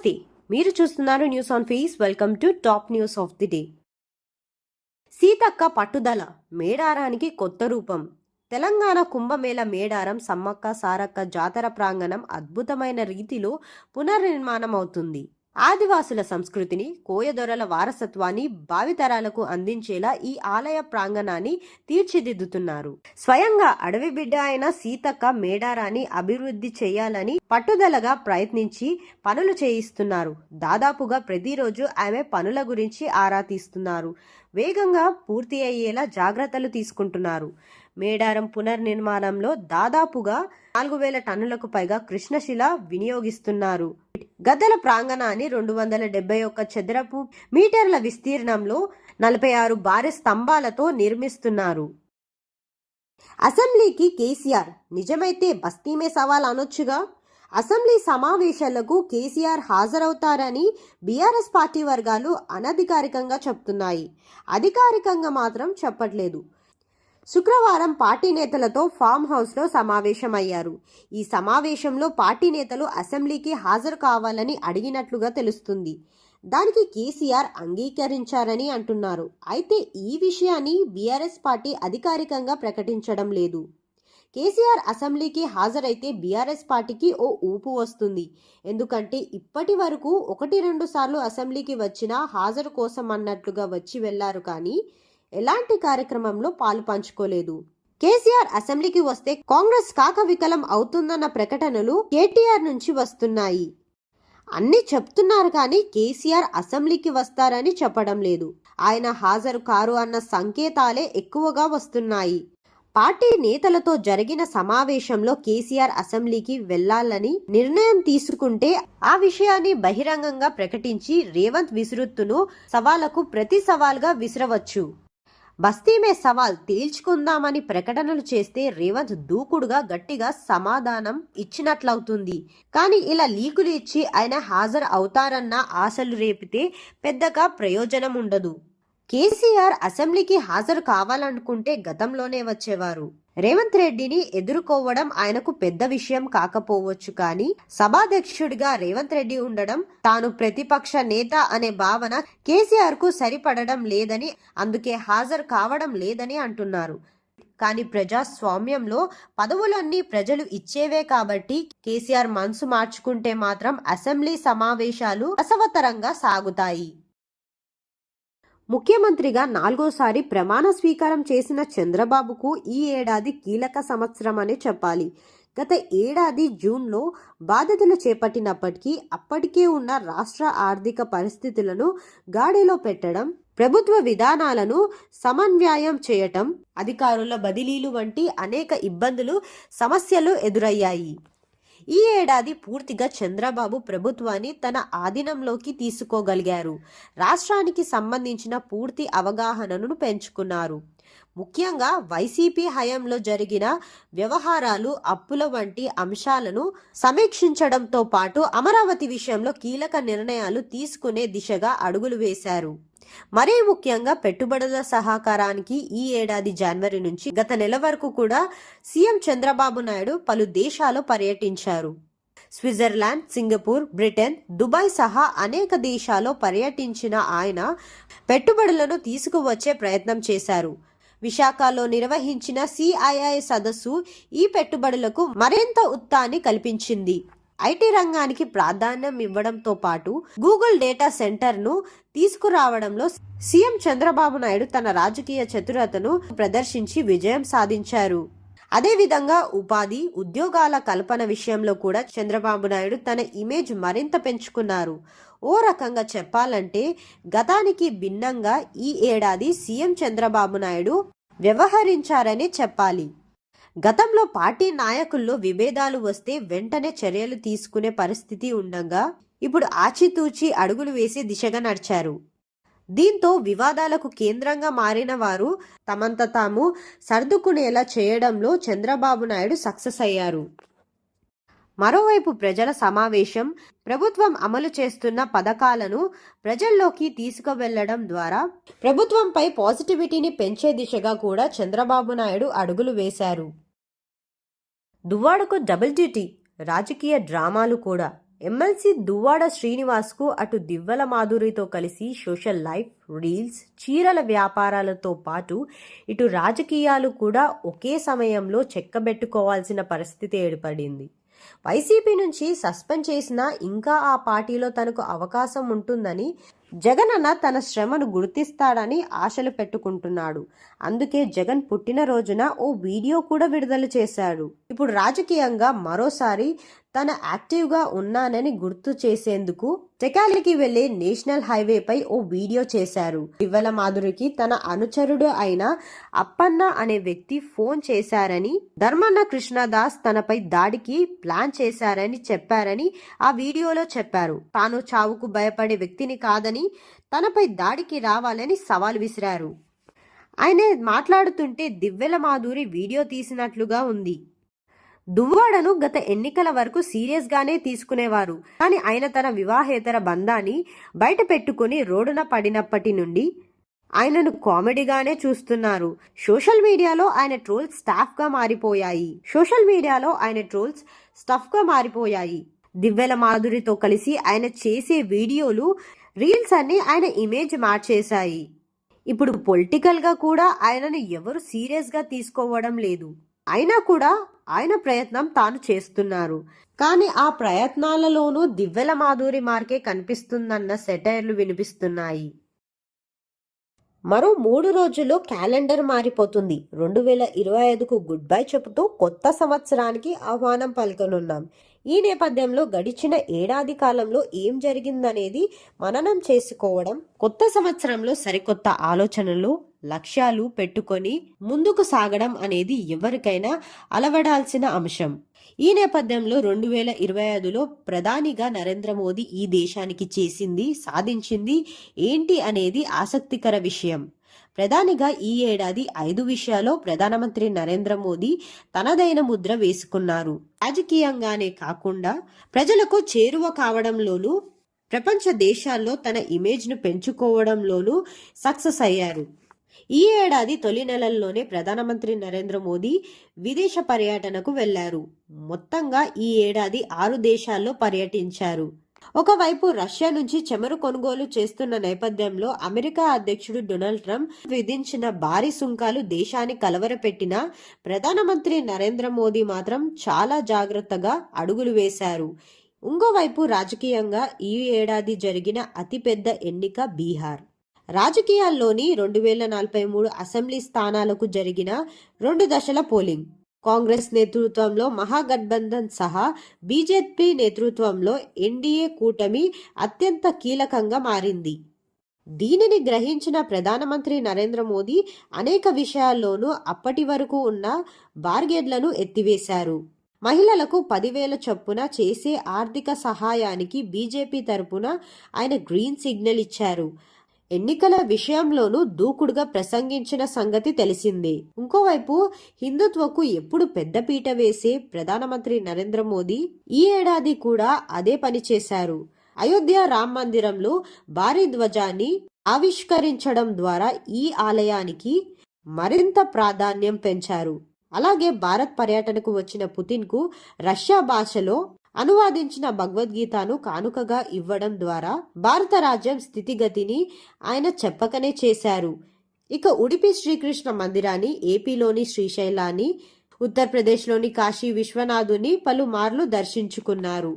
నమస్తే. మీరు చూస్తున్నారు news on face welcome to top news of the day Seethakka పట్టుదల మేడారానికి కొత్త రూపం. తెలంగాణ కుంభమేళ మేడారం సమ్మక్క సారక్క జాతర ప్రాంగణం అద్భుతమైన రీతిలో పునర్నిర్మాణం అవుతుంది ఆదివాసుల సంస్కృతిని కోయదొరల వారసత్వాన్ని భావితరాలకు అందించేలా ఈ ఆలయ ప్రాంగణాన్ని తీర్చిదిద్దుతున్నారు. స్వయంగా అడవి బిడ్డ అయిన సీతక్క మేడారాన్ని అభివృద్ధి చేయాలని పట్టుదలగా ప్రయత్నించి పనులు చేయిస్తున్నారు. దాదాపుగా ప్రతిరోజు ఆమె పనుల గురించి ఆరా తీస్తున్నారు. వేగంగా పూర్తి అయ్యేలా జాగ్రత్తలు తీసుకుంటున్నారు. మేడారం పునర్నిర్మాణంలో దాదాపుగా నాలుగు వేల టన్నులకు పైగా కృష్ణశిల వినియోగిస్తున్నారు. గద్దల ప్రాంగణాన్ని రెండు వందల డెబ్బై ఒక్క చదరపు మీటర్ల విస్తీర్ణంలో నలభై ఆరు భారీ స్తంభాలతో నిర్మిస్తున్నారు. అసెంబ్లీకి కేసీఆర్ నిజమైతే బస్తీమే సవాల్ అనొచ్చుగా? అసెంబ్లీ సమావేశాలకు కేసీఆర్ హాజరవుతారని బీఆర్ఎస్ పార్టీ వర్గాలు అనధికారికంగా చెప్తున్నాయి. అధికారికంగా మాత్రం చెప్పట్లేదు. శుక్రవారం పార్టీ నేతలతో ఫామ్ హౌస్లో సమావేశమయ్యారు. ఈ సమావేశంలో పార్టీ నేతలు అసెంబ్లీకి హాజరు కావాలని అడిగినట్లుగా తెలుస్తుంది. దానికి కేసీఆర్ అంగీకరించారని అంటున్నారు. అయితే ఈ విషయాన్ని బీఆర్ఎస్ పార్టీ అధికారికంగా ప్రకటించడం లేదు. కేసీఆర్ అసెంబ్లీకి హాజరైతే బీఆర్ఎస్ పార్టీకి ఓ ఊపు వస్తుంది. ఎందుకంటే ఇప్పటి వరకు ఒకటి రెండు సార్లు అసెంబ్లీకి వచ్చినా హాజరు కోసం అన్నట్లుగా వచ్చి వెళ్ళారు కానీ ఎలాంటి కార్యక్రమంలో పాలు పంచుకోలేదు. కేసీఆర్ అసెంబ్లీకి వస్తే కాంగ్రెస్ కాక వికలం అవుతుందన్న ప్రకటనలు కేటీఆర్ నుంచి వస్తున్నాయి. అన్ని చెప్తున్నారు కానీ కేసీఆర్ అసెంబ్లీకి వస్తారని చెప్పడం లేదు. ఆయన హాజరు కారు అన్న సంకేతాలే ఎక్కువగా వస్తున్నాయి. పార్టీ నేతలతో జరిగిన సమావేశంలో కేసీఆర్ అసెంబ్లీకి వెళ్ళాలని నిర్ణయం తీసుకుంటే ఆ విషయాన్ని బహిరంగంగా ప్రకటించి రేవంత్ విసురుత్తును సవాలకు ప్రతి సవాల్గా విసిరవచ్చు. బస్తీమే సవాల్ తేల్చుకుందామని ప్రకటనలు చేస్తే రేవంత్ దూకుడుగా గట్టిగా సమాధానం ఇచ్చినట్లవుతుంది. కానీ ఇలా లీకులు ఇచ్చి ఆయన హాజరు అవుతారన్న ఆశలు రేపితే పెద్దగా ప్రయోజనం ఉండదు కేసీఆర్ అసెంబ్లీకి హాజరు కావాలనుకుంటే గతంలోనే వచ్చేవారు. రేవంత్ రెడ్డిని ఎదుర్కోవడం ఆయనకు పెద్ద విషయం కాకపోవచ్చు కానీ సభాధ్యక్షుడిగా రేవంత్ రెడ్డి ఉండడం తాను ప్రతిపక్ష నేత అనే భావన కేసీఆర్కు సరిపడడం లేదని అందుకే హాజరు కావడం లేదని అంటున్నారు. కానీ ప్రజాస్వామ్యంలో పదవులన్నీ ప్రజలు ఇచ్చేవే కాబట్టి కేసీఆర్ మనసు మార్చుకుంటే మాత్రం అసెంబ్లీ సమావేశాలు అసవతరంగా సాగుతాయి. ముఖ్యమంత్రిగా నాలుగోసారి ప్రమాణ స్వీకారం చేసిన చంద్రబాబుకు ఈ ఏడాది కీలక సంవత్సరం అనే చెప్పాలి. గత ఏడాది జూన్లో బాధ్యతలు చేపట్టినప్పటికీ అప్పటికే ఉన్న రాష్ట్ర ఆర్థిక పరిస్థితులను గాడిలో పెట్టడం ప్రభుత్వ విధానాలను సమన్వయం చేయటం అధికారుల బదిలీలు వంటి అనేక ఇబ్బందులు సమస్యలు ఎదురయ్యాయి. ఈ ఏడాది పూర్తిగా చంద్రబాబు ప్రభుత్వాన్ని తన ఆధీనంలోకి తీసుకోగలిగారు. రాష్ట్రానికి సంబంధించిన పూర్తి అవగాహనను పెంచుకున్నారు. ముఖ్యంగా వైసీపీ హయాంలో జరిగిన వ్యవహారాలు అప్పుల వంటి అంశాలను సమీక్షించడంతో పాటు అమరావతి విషయంలో కీలక నిర్ణయాలు తీసుకునే దిశగా అడుగులు వేశారు. మరీ ముఖ్యంగా పెట్టుబడుల సహకారానికి ఈ ఏడాది జనవరి నుంచి గత నెల వరకు కూడా సీఎం చంద్రబాబు నాయుడు పలు దేశాలు పర్యటించారు. స్విట్జర్లాండ్ సింగపూర్ బ్రిటన్ దుబాయ్ సహా అనేక దేశాల్లో పర్యటించిన ఆయన పెట్టుబడులను తీసుకువచ్చే ప్రయత్నం చేశారు. విశాఖలో నిర్వహించిన సిఐఐ సదస్సు ఈ పెట్టుబడులకు మరింత ఉత్తాన్ని కల్పించింది. ఐటీ రంగానికి ప్రాధాన్యం ఇవ్వడంతో పాటు గూగుల్ డేటా సెంటర్ను తీసుకురావడంలో సీఎం చంద్రబాబు నాయుడు తన రాజకీయ చతురతను ప్రదర్శించి విజయం సాధించారు. అదేవిధంగా ఉపాధి ఉద్యోగాల కల్పన విషయంలో కూడా చంద్రబాబు నాయుడు తన ఇమేజ్ మరింత పెంచుకున్నారు. ఓ రకంగా చెప్పాలంటే గతానికి భిన్నంగా ఈ ఏడాది సీఎం చంద్రబాబు నాయుడు వ్యవహరించారని చెప్పాలి. గతంలో పార్టీ నాయకుల్లో విభేదాలు వస్తే వెంటనే చర్యలు తీసుకునే పరిస్థితి ఉండగా ఇప్పుడు ఆచితూచి అడుగులు వేసే దిశగా నడిచారు. దీంతో వివాదాలకు కేంద్రంగా మారిన వారు తమంత తాము సర్దుకునేలా చేయడంలో చంద్రబాబు నాయుడు సక్సెస్ అయ్యారు. మరోవైపు ప్రజల సమావేశం ప్రభుత్వం అమలు చేస్తున్న పథకాలను ప్రజల్లోకి తీసుకువెళ్ళడం ద్వారా ప్రభుత్వంపై పాజిటివిటీని పెంచే దిశగా కూడా చంద్రబాబు నాయుడు అడుగులు వేశారు. దువ్వాడకు డబుల్ డ్యూటీ రాజకీయ డ్రామాలు కూడా. ఎమ్మెల్సీ దువ్వాడ శ్రీనివాస్కు అటు దివ్వల మాధురితో కలిసి సోషల్ లైఫ్ రీల్స్ చీరల వ్యాపారాలతో పాటు ఇటు రాజకీయాలు కూడా ఒకే సమయంలో చెక్కబెట్టుకోవాల్సిన పరిస్థితి ఏర్పడింది. వైసీపీ నుంచి సస్పెండ్ చేసినా ఇంకా ఆ పార్టీలో తనకు అవకాశం ఉంటుందని జగనన్న తన శ్రమను గుర్తిస్తాడని ఆశలు పెట్టుకుంటున్నాడు. అందుకే జగన్ పుట్టినరోజున ఓ వీడియో కూడా విడుదల చేశాడు. ఇప్పుడు రాజకీయంగా మరోసారి తన యాక్టివ్గా ఉన్నానని గుర్తు చేసేందుకు టెకాలికి వెళ్ళే నేషనల్ హైవేపై ఓ వీడియో చేశారు. ఇవ్వల మాధురికి తన అనుచరుడు అయిన అప్పన్న అనే వ్యక్తి ఫోన్ చేశారని ధర్మన్న కృష్ణదాస్ తనపై దాడికి ప్లాన్ చేశారని చెప్పారని ఆ వీడియోలో చెప్పారు. తాను చావుకు భయపడే వ్యక్తిని కాదని తనపై దాడికి రావాలని సవాల్ విసిరారు. ఆయన మాట్లాడుతుంటే దివ్వెల మాధురి వీడియో తీసినట్లుగా ఉంది. దువ్వాడను గత ఎన్నికల వరకు సీరియస్గానే తీసుకునేవారు. కానీ ఆయన తన వివాహేతర బంధాన్ని బయట పెట్టుకుని రోడ్డున పడినప్పటి నుండి ఆయనను కామెడీగానే చూస్తున్నారు. సోషల్ మీడియాలో ఆయన ట్రోల్స్ స్టాఫ్గా మారిపోయాయి. సోషల్ మీడియాలో ఆయన ట్రోల్స్ స్టఫ్గా మారిపోయాయి. దివ్వెల మాధురితో కలిసి ఆయన చేసే వీడియోలు రీల్స్ అన్ని ఆయన ఇమేజ్ మార్చేశాయి. ఇప్పుడు పొలిటికల్గా కూడా ఆయనను ఎవరు సీరియస్గా తీసుకోవడం లేదు. అయినా కూడా ఆయన ప్రయత్నం తాను చేస్తున్నారు. కానీ ఆ ప్రయత్నాలలోనూ దివ్వెల మాధురి మార్కే కనిపిస్తుందన్న సెటైర్లు వినిపిస్తున్నాయి. మరో మూడు రోజుల్లో క్యాలెండర్ మారిపోతుంది. రెండు వేల ఇరవై ఐదుకు గుడ్ బై చెబుతూ కొత్త సంవత్సరానికి ఆహ్వానం పలకనున్నాం. ఈ నేపథ్యంలో గడిచిన ఏడాది కాలంలో ఏం జరిగిందనేది మననం చేసుకోవడం కొత్త సంవత్సరంలో సరికొత్త ఆలోచనలు లక్ష్యాలు పెట్టుకొని ముందుకు సాగడం అనేది ఎవరికైనా అలవడాల్సిన అంశం. ఈ నేపథ్యంలో రెండు వేల ఇరవై ఐదులో ప్రధానిగా నరేంద్ర మోదీ ఈ దేశానికి చేసింది సాధించింది ఏంటి అనేది ఆసక్తికర విషయం. ప్రధానిగా ఈ ఏడాది ఐదు విషయాల్లో ప్రధానమంత్రి నరేంద్ర మోదీ తనదైన ముద్ర వేసుకున్నారు. రాజకీయంగానే కాకుండా ప్రజలకు చేరువ కావడంలోనూ ప్రపంచ దేశాల్లో తన ఇమేజ్ను పెంచుకోవడంలోనూ సక్సెస్ అయ్యారు. ఈ ఏడాది తొలి నెలల్లోనే ప్రధానమంత్రి నరేంద్ర మోదీ విదేశ పర్యటనకు వెళ్ళారు. మొత్తంగా ఈ ఏడాది ఆరు దేశాల్లో పర్యటించారు. ఒకవైపు రష్యా నుంచి చమురు కొనుగోలు చేస్తున్న నేపథ్యంలో అమెరికా అధ్యక్షుడు డొనాల్డ్ ట్రంప్ విధించిన భారీ సుంకాలు దేశాన్ని కలవరపెట్టిన ప్రధానమంత్రి నరేంద్ర మోదీ మాత్రం చాలా జాగ్రత్తగా అడుగులు వేశారు. ఇంకోవైపు రాజకీయంగా ఈ ఏడాది జరిగిన అతిపెద్ద ఎన్నిక బీహార్. రాజకీయాల్లోని రెండు వేల నలభై మూడు అసెంబ్లీ స్థానాలకు జరిగిన రెండు దశల పోలింగ్. కాంగ్రెస్ నేతృత్వంలో మహాగఠబంధన్ సహా బీజేపీ నేతృత్వంలో ఎన్డీఏ కూటమి అత్యంత కీలకంగా మారింది. దీనిని గ్రహించిన ప్రధానమంత్రి నరేంద్ర మోదీ అనేక విషయాల్లోనూ అప్పటి వరకు ఉన్న బార్గెడ్లను ఎత్తివేశారు. మహిళలకు పదివేల చొప్పున చేసే ఆర్థిక సహాయానికి బీజేపీ తరపున ఆయన గ్రీన్ సిగ్నల్ ఇచ్చారు. ఎన్నికల విషయంలోనూ దూకుడుగా ప్రసంగించిన సంగతి తెలిసిందే. ఇంకోవైపు హిందుత్వకు ఎప్పుడు పెద్దపీట వేసే ప్రధానమంత్రి నరేంద్ర మోదీ ఈ ఏడాది కూడా అదే పని చేశారు. అయోధ్య రామ్ మందిరంలో భారీ ధ్వజాన్ని ఆవిష్కరించడం ద్వారా ఈ ఆలయానికి మరింత ప్రాధాన్యం పెంచారు. అలాగే భారత్ పర్యటనకు వచ్చిన పుతిన్కు రష్యా భాషలో అనువాదించిన భగవద్గీతను కానుకగా ఇవ్వడం ద్వారా భారత రాజ్యం స్థితిగతిని ఆయన చెప్పకనే చేశారు. ఇక ఉడిపి శ్రీకృష్ణ మందిరాన్ని ఏపీలోని శ్రీశైలాన్ని ఉత్తరప్రదేశ్లోని కాశీ విశ్వనాథుని పలుమార్లు దర్శించుకున్నారు.